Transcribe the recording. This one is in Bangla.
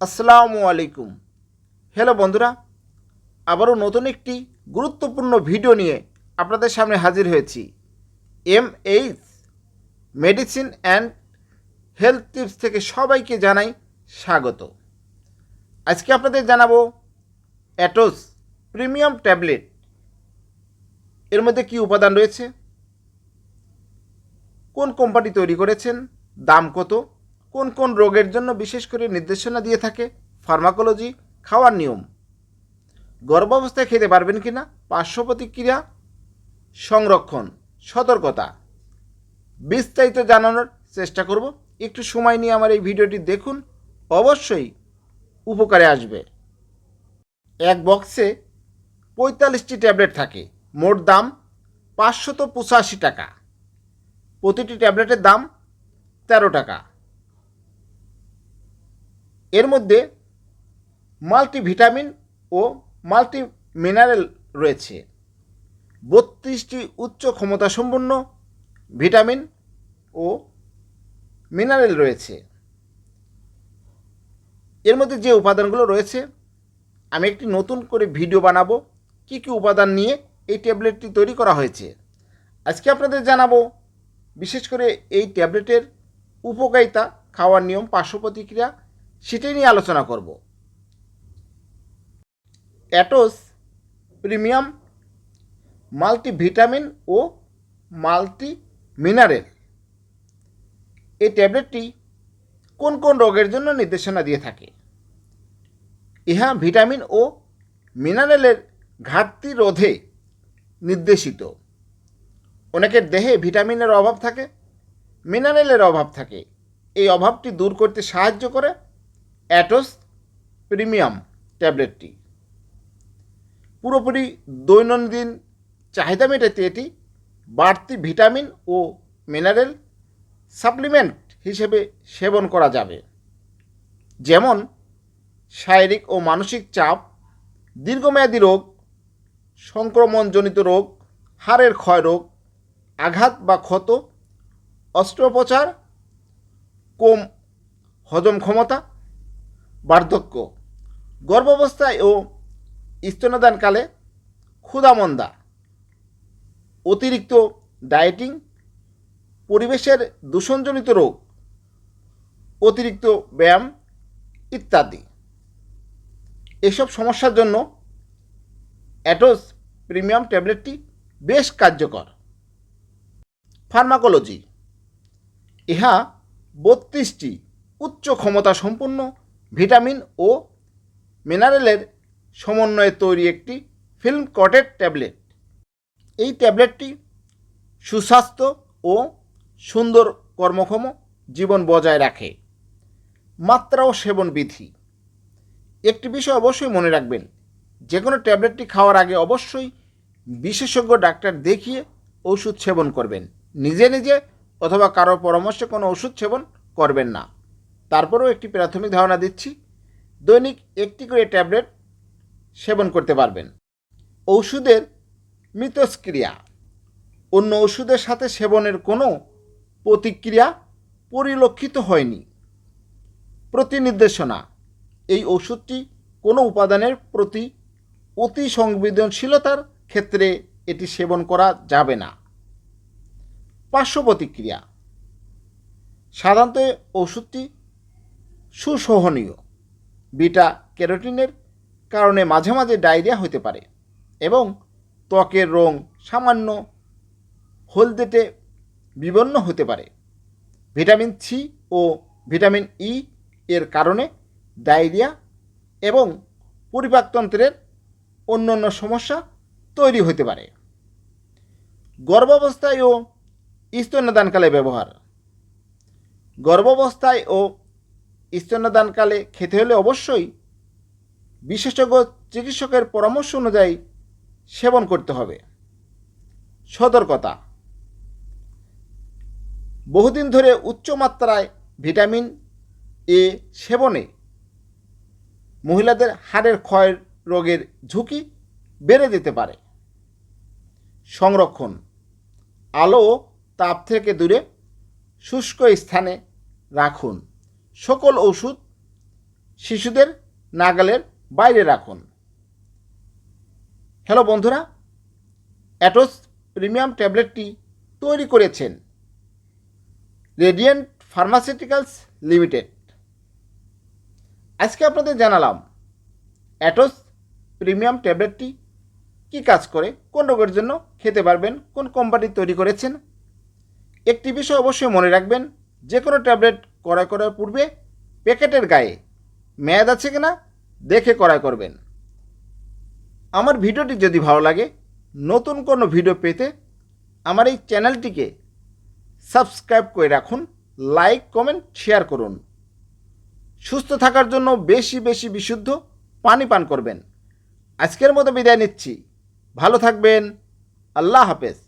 আসসালামু আলাইকুম। হ্যালো বন্ধুরা, আবারও নতুন একটি গুরুত্বপূর্ণ ভিডিও নিয়ে আপনাদের সামনে হাজির হয়েছি। M H medicine and health tips থেকে সবাইকে জানাই স্বাগত। আজকে আপনাদের জানাব অ্যাটোস প্রিমিয়াম ট্যাবলেট এর মধ্যে কী উপাদান রয়েছে? কোন কোম্পানি তৈরি করেছেন? দাম কত? কোন কোন রোগের জন্য বিশেষ করে নির্দেশনা দিয়ে থাকে? ফার্মাকোলজি, খাওয়ার নিয়ম। গর্ভাবস্থায় খেতে পারবেন কি না পার্শ্ব প্রতিক্রিয়া সংরক্ষণ, সতর্কতা। বিস্তারিত জানানোর চেষ্টা করব। একটু সময় নিয়ে আমার এই ভিডিওটি দেখুন। অবশ্যই উপকারে আসবে। এক বক্সে পঁয়তাল্লিশটি ট্যাবলেট থাকে। মোট দাম পাঁচশত পঁচাশি টাকা। প্রতিটি ট্যাবলেটের দাম তেরো টাকা। এর মধ্যে মাল্টিভিটামিন ও মাল্টি মিনারেল রয়েছে। বত্রিশটি উচ্চ ক্ষমতা সম্পন্ন ভিটামিন ও মিনারেল রয়েছে। এর মধ্যে যে উপাদানগুলো রয়েছে, আমি একটি নতুন করে ভিডিও বানাবো, কী কী উপাদান নিয়ে এই ট্যাবলেটটি তৈরি করা হয়েছে। আজকে আপনাদের জানাব, বিশেষ করে এই ট্যাবলেটের উপকারিতা, খাওয়ার নিয়ম পার্শ্ব প্রতিক্রিয়া সেটাই নিয়ে আলোচনা করব। অ্যাটোস, প্রিমিয়াম, মাল্টিভিটামিন ও মাল্টি মিনারেল এই ট্যাবলেটটি কোন কোন রোগের জন্য নির্দেশনা দিয়ে থাকে? ইহা ভিটামিন ও মিনারেলের ঘাটতি রোধে নির্দেশিত। অনেকের দেহে ভিটামিনের অভাব থাকে, মিনারেলের অভাব থাকে। এই অভাবটি দূর করতে সাহায্য করে অ্যাটোস প্রিমিয়াম ট্যাবলেটটি। পুরোপুরি দৈনন্দিন চাহিদা মেটাতে এটি বাড়তি ভিটামিন ও মিনারেল সাপ্লিমেন্ট হিসেবে সেবন করা যাবে। যেমন, শারীরিক ও মানসিক চাপ, দীর্ঘমেয়াদী রোগ, সংক্রমণজনিত রোগ, হাড়ের ক্ষয় রোগ আঘাত বা ক্ষত, অস্ত্রোপচার, কম হজম ক্ষমতা বার্ধক্য। গর্ভাবস্থায় ও স্তনদানকালে ক্ষুধামন্দা। অতিরিক্ত ডায়েটিং, পরিবেশের দূষণজনিত রোগ, অতিরিক্ত ব্যায়াম ইত্যাদি। এসব সমস্যার জন্য অ্যাটোস প্রিমিয়াম ট্যাবলেটটি বেশ কার্যকর। ফার্মাকোলজি। ইহা বত্রিশটি উচ্চ ক্ষমতা সম্পন্ন ভিটামিন ও মিনারেলের সমন্বয়ে তৈরি একটি ফিল্ম কটেড ট্যাবলেট। এই ট্যাবলেটটি সুস্বাস্থ্য ও সুন্দর কর্মক্ষম জীবন বজায় রাখে। মাত্রা ও সেবন বিধি। একটি বিষয় অবশ্যই মনে রাখবেন, যে কোনো ট্যাবলেটটি খাওয়ার আগে অবশ্যই বিশেষজ্ঞ ডাক্তার দেখিয়ে ওষুধ সেবন করবেন। নিজে নিজে অথবা কারোর পরামর্শে কোনো ওষুধ সেবন করবেন না। তারপরেও একটি প্রাথমিক ধারণা দিচ্ছি, দৈনিক একটি করে ট্যাবলেট সেবন করতে পারবেন। ওষুধের মিতস্ক্রিয়া অন্য ওষুধের সাথে সেবনের কোনো প্রতিক্রিয়া পরিলক্ষিত হয়নি। প্রতিনির্দেশনা। এই ওষুধটি কোনো উপাদানের প্রতি অতি সংবেদনশীলতার ক্ষেত্রে এটি সেবন করা যাবে না। পার্শ্ব প্রতিক্রিয়া সাধারণত ওষুধটি সুসহনীয়। বিটা ক্যারোটিনের কারণে মাঝে মাঝে ডায়রিয়া হতে পারে এবং ত্বকের রং সামান্য হলদেটে বিবন্ন হতে পারে। ভিটামিন সি ও ভিটামিন ই এর কারণে ডায়রিয়া এবং পরিপাকতন্ত্রের অন্য অন্য সমস্যা তৈরি হতে পারে। গর্ভাবস্থায় ও স্তন্যদানকালে ব্যবহার। গর্ভাবস্থায় ও স্তন্যদানকালে খেতে হলে অবশ্যই বিশেষজ্ঞ চিকিৎসকের পরামর্শ অনুযায়ী সেবন করতে হবে। সতর্কতা। বহুদিন ধরে উচ্চ মাত্রায় ভিটামিন এ সেবনে মহিলাদের হাড়ের ক্ষয় রোগের ঝুঁকি বেড়ে যেতে পারে। সংরক্ষণ। আলো তাপ থেকে দূরে, শুষ্ক স্থানে রাখুন। সকল ওষুধ শিশুদের নাগালের বাইরে রাখুন। হ্যালো বন্ধুরা, অ্যাটোস প্রিমিয়াম ট্যাবলেটটি তৈরি করেছেন রেডিয়েন্ট ফার্মাসিউটিক্যালস লিমিটেড। আজকে আপনাদের জানালাম অ্যাটোস প্রিমিয়াম ট্যাবলেটটি কী কাজ করে, কোন রোগের জন্য খেতে পারবেন, কোন কোম্পানি তৈরি করেছেন। একটি বিষয় অবশ্যই মনে রাখবেন, যে কোনো ট্যাবলেট ক্রয় করার পূর্বে প্যাকেটের গায়ে মেয়াদ আছে কিনা দেখে ক্রয় করবেন। আমার ভিডিওটি যদি ভালো লাগে, নতুন কোনো ভিডিও পেতে আমার এই চ্যানেলটিকে সাবস্ক্রাইব করে রাখুন, লাইক, কমেন্ট, শেয়ার করুন। সুস্থ থাকার জন্য বেশি বেশি বিশুদ্ধ পানি পান করবেন। আজকের মতো বিদায় নিচ্ছি। ভালো থাকবেন। আল্লাহ হাফেজ।